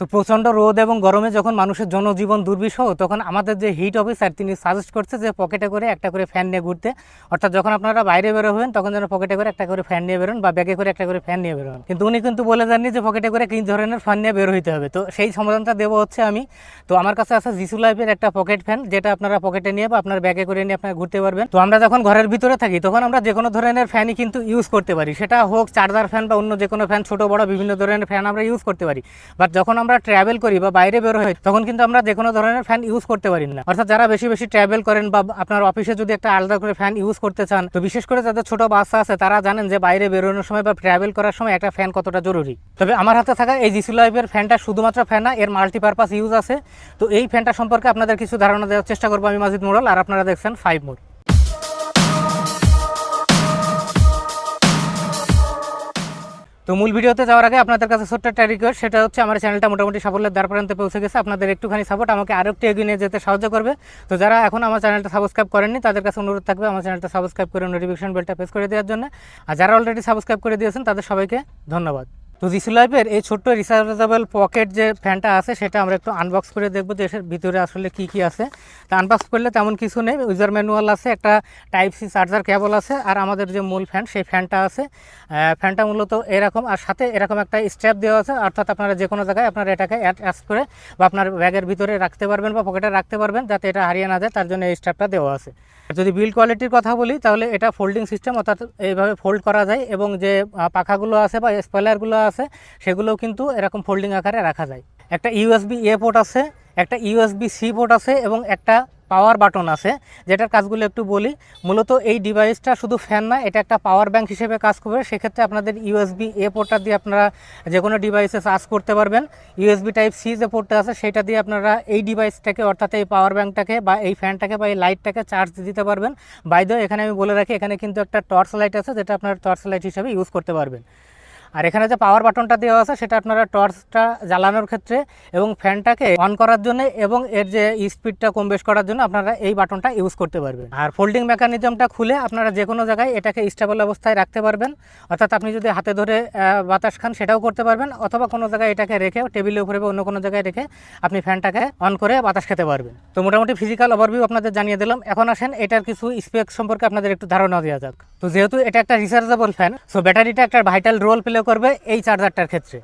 তো প্রচণ্ড রোদ এবং গরমে যখন মানুষের জনজীবন দুর্বিষহ, তখন আমাদের যে হিট অফিসার তিনি সাজেস্ট করছে যে পকেটে করে একটা করে ফ্যান নিয়ে ঘুরতে। অর্থাৎ যখন আপনারা বাইরে বেরো হবেন তখন যেন পকেটে করে একটা করে ফ্যান নিয়ে বেরোন বা ব্যাগে করে একটা করে ফ্যান নিয়ে বেরোন। কিন্তু উনি কিন্তু বলে যাননি যে পকেটে করে কি ধরনের ফ্যান নিয়ে বের হইতে হবে। তো সেই সমাধানটা দেবো হচ্ছে আমি। তো আমার কাছে আছে জিসু লাইফের একটা পকেট ফ্যান যেটা আপনারা পকেটে নিয়ে বা আপনার ব্যাগে করে নিয়ে আপনারা ঘুরতে পারবেন। তো আমরা যখন ঘরের ভিতরে থাকি, তখন আমরা যে কোনো ধরনের ফ্যানই কিন্তু ইউজ করতে পারি। সেটা হোক চার্জার ফ্যান বা অন্য যে কোনো ফ্যান ছোটো, বড়, বিভিন্ন ধরনের ফ্যান আমরা ইউজ করতে পারি। বাট যখন ট্রাভেল করি বা বাইরে বের হই, তখন কিন্তু আমরা যে কোনো ধরনের ফ্যান ইউজ করতে পারি না। অর্থাৎ যারা বেশি বেশি ট্রাভেল করেন বা আপনার অফিসে যদি একটা আলাদা করে ফ্যান ইউজ করতে চান, তো বিশেষ করে যাদের ছোট বাচ্চা আছে, তারা জানেন যে বাইরে বেরোনোর সময় বা ট্রাভেল করার সময় একটা ফ্যান কতটা জরুরি। তবে আমার হাতে থাকা এই জিসু লাইফের ফ্যানটা শুধুমাত্র ফ্যান না, এর মাল্টিপারপাস ইউজ আছে। তো এই ফ্যানটা সম্পর্কে আপনাদের কিছু ধারণা দেওয়ার চেষ্টা করব আমি, মাজিদ মোড়ল, আর আপনারা দেখছেন ফাইভ মোড় তো মূল ভিডিওতে যাওয়ার আগে আপনাদের কাছে ছোট্ট একটা রিকোয়েস্ট সেটা হচ্ছে আমার চ্যানেলটা মোটামুটি সাফল্যের দ্বার পর্যন্ত পৌঁছে গেছে। আপনাদের একটুখানি সাপোর্ট আমাকে আরও একটু এগিয়ে নিয়ে যেতে সাহায্য করবে। তো যারা এখন আমার চ্যানেলটা সাবস্ক্রাইব করেননি, তাদের কাছে অনুরোধ থাকবে আমার চ্যানেলটা সাবস্ক্রাইব করে নোটিফিকেশন বেলটা প্রেস করে দেওয়ার জন্য। আর যারা অলরেডি সাবস্ক্রাইব করে দিয়েছেন, তাদের সবাইকে ধন্যবাদ। তো জিসু লাইফের এই ছোট্ট রিচার্জেবল পকেট যে ফ্যানটা আছে, সেটা আমরা একটু আনবক্স করে দেখব যে এর ভিতরে আসলে কি কি আছে। তা আনবক্স করলে তেমন কিছু নেই ইউজার ম্যানুয়াল আছে, একটা টাইপ সি চার্জার কেবল আছে, আর আমাদের যে মূল ফ্যান সেই ফ্যানটা আছে। ফ্যানটা মূলত এরকম, আর সাথে এরকম একটা স্ট্র্যাপ দেওয়া আছে, অর্থাৎ আপনারা যে কোনো জায়গায় আপনারা এটাকে অ্যাটাচ করে বা আপনার ব্যাগের ভিতরে রাখতে পারবেন বা পকেটে রাখতে পারবেন, যাতে এটা হারিয়ে না যায়, তার জন্য এই স্ট্র্যাপটা দেওয়া আছে। যদি বিল কোয়ালিটির কথা বলি, তাহলে এটা ফোল্ডিং সিস্টেম অর্থাৎ এইভাবে ফোল্ড করা যায়, এবং যে পাখাগুলো আছে বা স্পয়লারগুলো আছে, সেগুলোও কিন্তু এরকম ফোল্ডিং আকারে রাখা যায়। একটা ইউএসবি এ পোর্ট আছে, একটা ইউএসবি সি পোর্ট আছে এবং একটা পাওয়ার বাটন আছে। যেটার কাজগুলো একটু বলি, মূলত এই ডিভাইসটা শুধু ফ্যান না, এটা একটা পাওয়ার ব্যাংক হিসেবে কাজ করবে। সেক্ষেত্রে আপনাদের ইউএসবি এ পোর্টটা দিয়ে আপনারা যে কোনো ডিভাইসে চার্জ করতে পারবেন। ইউএসবি টাইপ সি যে পোর্টটা আছে, সেটা দিয়ে আপনারা এই ডিভাইসটাকে অর্থাৎ এই পাওয়ার ব্যাংকটাকে বা এই ফ্যানটাকে বা এই লাইটটাকে চার্জ দিতে পারবেন। বাইদ এখানে আমি বলে রাখি, এখানে কিন্তু একটা টর্চ লাইট আছে, যেটা আপনার টর্চ লাইট হিসেবে ইউজ করতে পারবেন। আর এখানে যে পাওয়ার বাটনটা দেওয়া আছে, সেটা আপনারা টর্চটা জ্বালানোর ক্ষেত্রে এবং ফ্যানটাকে অন করার জন্য এবং এর যে স্পিডটা কম বেশ করার জন্য আপনারা এই বাটনটা ইউজ করতে পারবেন। আর ফোল্ডিং মেকানিজমটা খুলে আপনারা যে কোনো জায়গায় এটাকে স্টেবল অবস্থায় রাখতে পারবেন। অর্থাৎ আপনি যদি হাতে ধরে বাতাস খান, সেটাও করতে পারবেন। অথবা কোনো জায়গায় এটাকে রেখে টেবিলের উপরে বা অন্য কোনো জায়গায় রেখে আপনি ফ্যানটাকে অন করে বাতাস খেতে পারবেন। তো মোটামুটি ফিজিক্যাল ওভারভিউ আপনাদের জানিয়ে দিলাম। এখন আসেন এটার কিছু স্পেক সম্পর্কে আপনাদের একটু ধারণা দেওয়া যাক। তো যেহেতু এটা একটা রিচার্জেবল ফ্যান সো ব্যাটারিটা একটা ভাইটাল রোল প্লে করবে এই চার্জারটার ক্ষেত্রে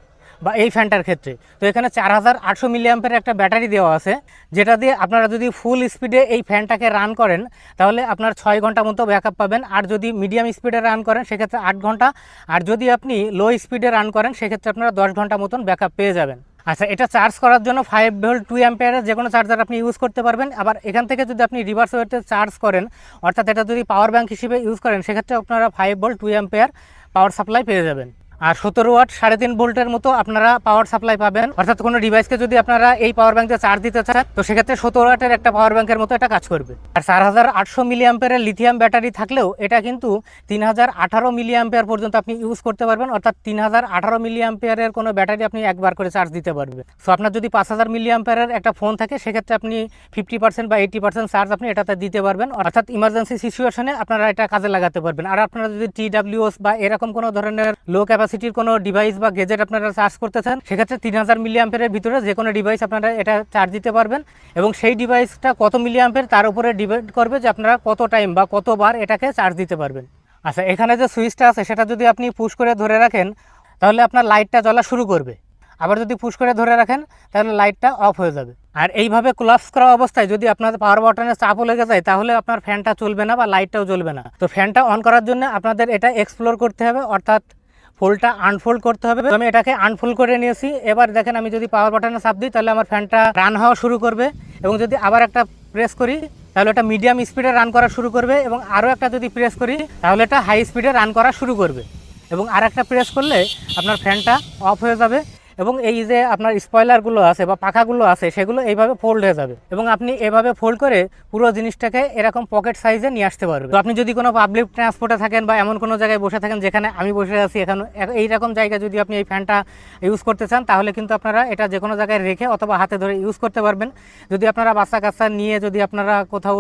বা এই ফ্যানটার ক্ষেত্রে। তো এখানে চার হাজার আটশো মিলিয়াম্পের একটা ব্যাটারি দেওয়া আছে, যেটা দিয়ে আপনারা যদি ফুল স্পিডে এই ফ্যানটাকে রান করেন, তাহলে আপনার ছয় ঘণ্টা মতো ব্যাকআপ পাবেন। আর যদি মিডিয়াম স্পিডে রান করেন, সেক্ষেত্রে আট ঘণ্টা। আর যদি আপনি লো স্পিডে রান করেন, সেক্ষেত্রে আপনারা দশ ঘণ্টা মতন ব্যাকআপ পেয়ে যাবেন। আচ্ছা এটা চার্জ করার জন্য ফাইভ ভোল্ট টু অ্যাম্পিয়ারের যে কোনো চার্জার আপনি ইউজ করতে পারবেন। আবার এখান থেকে যদি আপনি রিভার্স ওয়েতে চার্জ করেন, অর্থাৎ এটা যদি পাওয়ার ব্যাঙ্ক হিসেবে ইউজ করেন, সেক্ষেত্রে আপনারা five volt two ampere power supply পেয়ে যাবেন। আর সতেরো ওয়াট সাড়ে তিন ভোল্টের মতো আপনারা পাওয়ার সাপ্লাই পাবেন। অর্থাৎ কোনো ডিভাইসকে যদি আপনারা এই পাওয়ার ব্যাংকে চার্জ দিতে চান, তো সেক্ষেত্রে সতেরো ওয়াটের একটা পাওয়ার ব্যাংকের মতো এটা কাজ করবে। আর চার হাজার আটশো মিলিয়াম্পেয়ারের লিথিয়াম ব্যাটারি থাকলেও এটা কিন্তু তিন হাজার আঠারো মিলিয়াম্পেয়ার পর্যন্ত আপনি ইউজ করতে পারবেন। অর্থাৎ তিন হাজার আঠারো মিলিয়াম্পেয়ারের কোনো ব্যাটারি আপনি একবার করে চার্জ দিতে পারবেন সো আপনার যদি পাঁচ হাজার মিলিয়াম্পেয়ারের একটা ফোন থাকে, সেক্ষেত্রে আপনি ফিফটি পার্সেন্ট বা এইটি পার্সেন্ট চার্জ আপনি এটাতে দিতে পারবেন। অর্থাৎ ইমার্জেন্সি সিচুয়েশনে আপনারা এটা কাজে লাগাতে পারবেন। আর আপনারা যদি টি ডাব্লিউএস বা এরকম কোনো ধরনের লো ক্যাপাসিটির কোনো ডিভাইস বা গেজেট আপনারা চার্জ করতে চান সেক্ষেত্রে তিন হাজার মিলিয়াম্পের ভিতরে যে কোনো ডিভাইস আপনারা এটা চার্জ দিতে পারবেন এবং সেই ডিভাইসটা কত মিলিয়াম্পের তার উপরে ডিপেন্ড করবে যে আপনারা কত টাইম বা কতবার এটাকে চার্জ দিতে পারবেন। আচ্ছা এখানে যে সুইচটা আছে, সেটা যদি আপনি পুশ করে ধরে রাখেন, তাহলে আপনার লাইটটা জ্বলা শুরু করবে। আবার যদি পুশ করে ধরে রাখেন, তাহলে লাইটটা অফ হয়ে যাবে। আর এইভাবে ক্লাপস করা অবস্থায় যদি আপনার পাওয়ার বাটনে চাপও লেগে যায়, তাহলে আপনার ফ্যানটা চলবে না বা লাইটটাও জ্বলবে না। তো ফ্যানটা অন করার জন্য আপনাদের এটা এক্সপ্লোর করতে হবে, অর্থাৎ ফোল্ডটা আনফোল্ড করতে হবে। আমি এটাকে আনফোল্ড করে নিয়েছি। এবার দেখেন, আমি যদি পাওয়ার বাটনে চাপ দিই, তাহলে আমার ফ্যানটা রান হওয়া শুরু করবে এবং যদি আবার একটা প্রেস করি, তাহলে এটা মিডিয়াম স্পিডে রান করা শুরু করবে এবং আরও একটা যদি প্রেস করি, তাহলে এটা হাই স্পিডে রান করা শুরু করবে। এবং আর একটা প্রেস করলে আপনার ফ্যানটা অফ হয়ে যাবে। এবং এই যে আপনার স্পয়লারগুলো আছে বা পাখাগুলো আছে, সেগুলো এইভাবে ফোল্ড হয়ে যাবে। এবং আপনি এভাবে ফোল্ড করে পুরো জিনিসটাকে এরকম পকেট সাইজে নিয়ে আসতে পারবেন। তো আপনি যদি কোনো পাবলিক ট্রান্সপোর্টে থাকেন বা এমন কোনো জায়গায় বসে থাকেন যেখানে আমি বসে আছি, এখানে এইরকম জায়গায় যদি আপনি এই ফ্যানটা ইউজ করতে চান, তাহলে কিন্তু আপনারা এটা যে কোনো জায়গায় রেখে অথবা হাতে ধরে ইউজ করতে পারবেন। যদি আপনারা বাচ্চা কাচ্চা নিয়ে যদি আপনারা কোথাও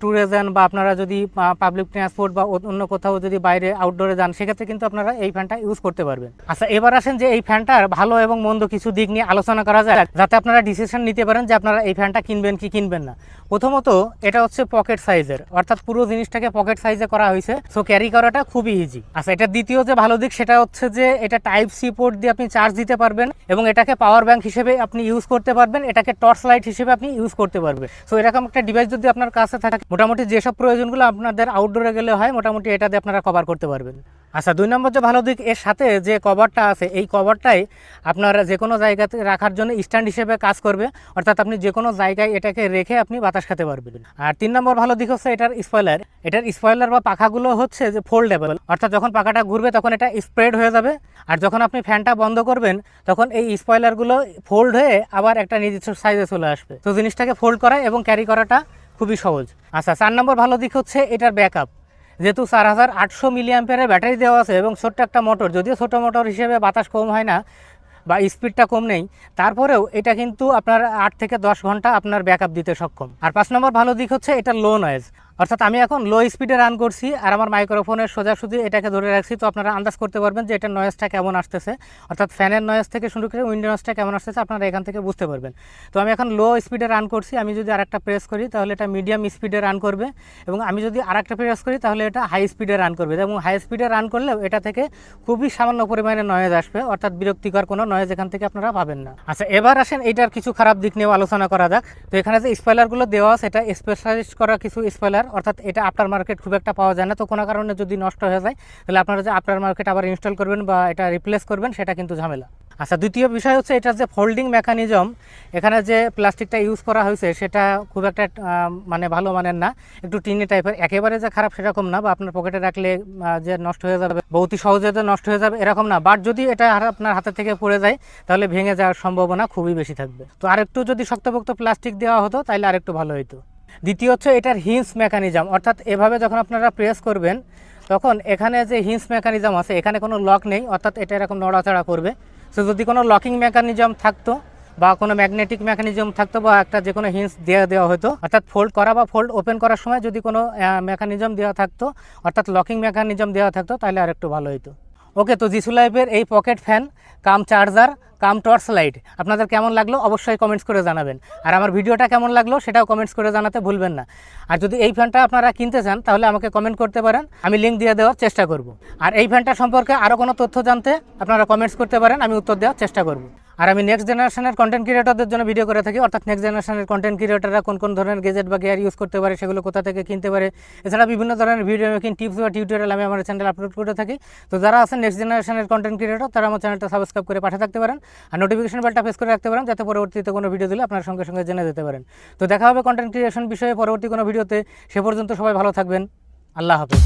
ট্যুরে যান বা আপনারা যদি পাবলিক ট্রান্সপোর্ট বা অন্য কোথাও যদি বাইরে আউটডোরে যান, সেক্ষেত্রে কিন্তু আপনারা এই ফ্যানটা ইউজ করতে পারবেন। আচ্ছা এবার আসেন যে এই ফ্যানটার ভালো এবং মন্দ কিছু দিক নিয়ে আলোচনা করা যায়, যাতে আপনারা ডিসিশন নিতে পারেন যে আপনারা এই ফ্যানটা কিনবেন কি কিনবেন না। প্রথমত, এটা হচ্ছে পকেট সাইজের অর্থাৎ পুরো জিনিসটাকে পকেট সাইজে করা হয়েছে। সো ক্যারি করাটা খুবই ইজি আচ্ছা এটা দ্বিতীয় যে ভালো দিক, সেটা হচ্ছে যে এটা টাইপ সি পোর্ট দিয়ে আপনি চার্জ দিতে পারবেন এবং এটাকে পাওয়ার ব্যাংক হিসেবে আপনি ইউজ করতে পারবেন। এটাকে টর্চ লাইট হিসেবে আপনি ইউজ করতে পারবেন। সো এরকম একটা ডিভাইস যদি আপনার কাছে থাকে, মোটামুটি যেসব প্রয়োজনগুলো আপনাদের আউটডোরে গেলে হয়, মোটামুটি এটা দিয়ে আপনারা কভার করতে পারবেন। আচ্ছা দুই নম্বর যে ভালো দিক, এর সাথে যে কভারটা আছে, এই কভারটাই আপনারা যে কোনো জায়গাতে রাখার জন্য স্ট্যান্ড হিসেবে কাজ করবে। অর্থাৎ আপনি যে কোনো জায়গায় এটাকে রেখে আপনি বাতাস খেতে পারবেন। আর তিন নম্বর ভালো দিক হচ্ছে এটার স্পয়লার এটার স্পয়লার বা পাখাগুলো হচ্ছে যে ফোল্ডেবল অর্থাৎ যখন পাখাটা ঘুরবে, তখন এটা স্প্রেড হয়ে যাবে। আর যখন আপনি ফ্যানটা বন্ধ করবেন, তখন এই স্পয়লারগুলো ফোল্ড হয়ে আবার একটা নির্দিষ্ট সাইজে চলে আসবে। তো জিনিসটাকে ফোল্ড করা এবং ক্যারি করাটা খুবই সহজ। আচ্ছা চার নম্বর ভালো দিক হচ্ছে এটার ব্যাকআপ যেহেতু চার হাজার আটশো মিলিয়াম্পিয়ারের ব্যাটারি দেওয়া আছে এবং ছোট্ট একটা মোটর, যদিও ছোট মোটর হিসেবে বাতাস কম হয় না বা স্পিডটা কম নেই, তারপরেও এটা কিন্তু আপনার আট থেকে দশ ঘণ্টা আপনার ব্যাকআপ দিতে সক্ষম। আর পাঁচ নম্বর ভালো দিক হচ্ছে এটা লো নয়েজ অর্থাৎ আমি এখন লো স্পিডে রান করছি আর আমার মাইক্রোফোনের সোজাসুজি এটাকে ধরে রাখছি। তো আপনারা আন্দাজ করতে পারবেন যে এটার নয়েজটা কেমন আসতেছে। অর্থাৎ ফ্যানের নয়েজ থেকে শুরু করে উইন্ডো নয়েজটা কেমন আসতেছে আপনারা এখান থেকে বুঝতে পারবেন। তো আমি এখন লো স্পিডে রান করছি। আমি যদি আরেকটা প্রেস করি, তাহলে এটা মিডিয়াম স্পিডে রান করবে। এবং আমি যদি আরেকটা প্রেস করি, তাহলে এটা হাই স্পিডে রান করবে। এবং হাই স্পিডে রান করলেও এটা থেকে খুবই সামান্য পরিমাণে নয়েজ আসবে। অর্থাৎ বিরক্তিকর কোনো নয়েজ এখান থেকে আপনারা পাবেন না। আচ্ছা এবার আসেন এটার কিছু খারাপ দিক নিয়েও আলোচনা করা যাক। তো এখানে যে স্পয়লারগুলো দেওয়া আছে, এটা স্পেশালাইজ করা কিছু স্পয়লার অর্থাৎ এটা আফটার মার্কেট খুব একটা পাওয়া যায় না। তো কোনো কারণে যদি নষ্ট হয়ে যায়, তাহলে আপনারা যে আফটার মার্কেট আবার ইনস্টল করবেন বা এটা রিপ্লেস করবেন, সেটা কিন্তু ঝামেলা। আচ্ছা দ্বিতীয় বিষয় হচ্ছে এটার যে ফোল্ডিং মেকানিজম এখানে যে প্লাস্টিকটা ইউজ করা হয়েছে, সেটা খুব একটা মানে ভালো মানের না। একটু টিনি টাইপের একেবারে যে খারাপ সেরকম না, বা আপনার পকেটে রাখলে যে নষ্ট হয়ে যাবে বা অতি সহজে যে নষ্ট হয়ে যাবে, এরকম না। বাট যদি এটা আপনার হাতে থেকে পড়ে যায়, তাহলে ভেঙে যাওয়ার সম্ভাবনা খুবই বেশি থাকবে। তো আরেকটু যদি শক্তপোক্ত প্লাস্টিক দেওয়া হতো, তাহলে আরেকটু ভালো হতো দ্বিতীয় হচ্ছে এটার হিন্স মেকানিজম অর্থাৎ এভাবে যখন আপনারা প্রেস করবেন, তখন এখানে যে হিন্স মেকানিজম আছে, এখানে কোনো লক নেই, অর্থাৎ এটা এরকম নড়াচড়া করবে। সো যদি কোনো লকিং মেকানিজম থাকতো, বা কোনো ম্যাগনেটিক মেকানিজম থাকতো, বা একটা যে কোনো হিন্স দেওয়া দেওয়া হতো, অর্থাৎ ফোল্ড করা বা ফোল্ড ওপেন করার সময় যদি কোনো মেকানিজম দেওয়া থাকতো, অর্থাৎ লকিং মেকানিজম দেওয়া থাকতো, তাহলে আরেকটু ভালো হতো ওকে তো জিসু লাইফের এই pocket fan cum charger cum torch light. আপনাদের কেমন লাগল অবশ্যই কমেন্টস করে জানাবেন। আর আমার ভিডিওটা কেমন লাগল সেটাও কমেন্টস করে জানাতে ভুলবেন না। আর যদি এই ফ্যানটা আপনারা কিনতে চান, তাহলে আমাকে কমেন্ট করতে পারেন। আমি লিঙ্ক দিয়ে দেওয়ার চেষ্টা করব। আর এই ফ্যানটা সম্পর্কে আরও কোনো তথ্য জানতে আপনারা কমেন্টস করতে পারেন, আমি উত্তর দেওয়ার চেষ্টা করব। আর আমি নেক্সট জেনারেশনের কন্টেন্ট ক্রিয়েটরদের জন্য ভিডিও করে থাকি। অর্থাৎ নেক্সট জেনারেশনের কন্টেন্ট ক্রিয়েটররা কোন কোন ধরনের গেজেট বা গিয়ার ইউজ করতে পারে, সেগুলো কোথা থেকে কিনতে পারে। এছাড়া বিভিন্ন ধরনের ভিডিও মেকিং টিপস বা টিউটোরিয়াল আমি আমার চ্যানেল আপলোড করে থাকি। তো যারা আছেন নেক্সট জেনারেশনের কন্টেন্ট ক্রিয়েটর তারা আমার চ্যানেলটা সাবস্ক্রাইব করে পাঠিয়ে থাকতে পারেন আর নোটিফিকেশন বেলটা প্রেস করে রাখতে পারেন, যাতে পরবর্তীতে কোনো ভিডিও দিলে আপনার সঙ্গে সঙ্গে জেনে যেতে পারেন। তো দেখা হবে কন্টেন্ট ক্রিয়েশন বিষয়ে পরবর্তী কোনো ভিডিওতে সে পর্যন্ত সবাই ভালো থাকবেন। আল্লাহ হাফেজ।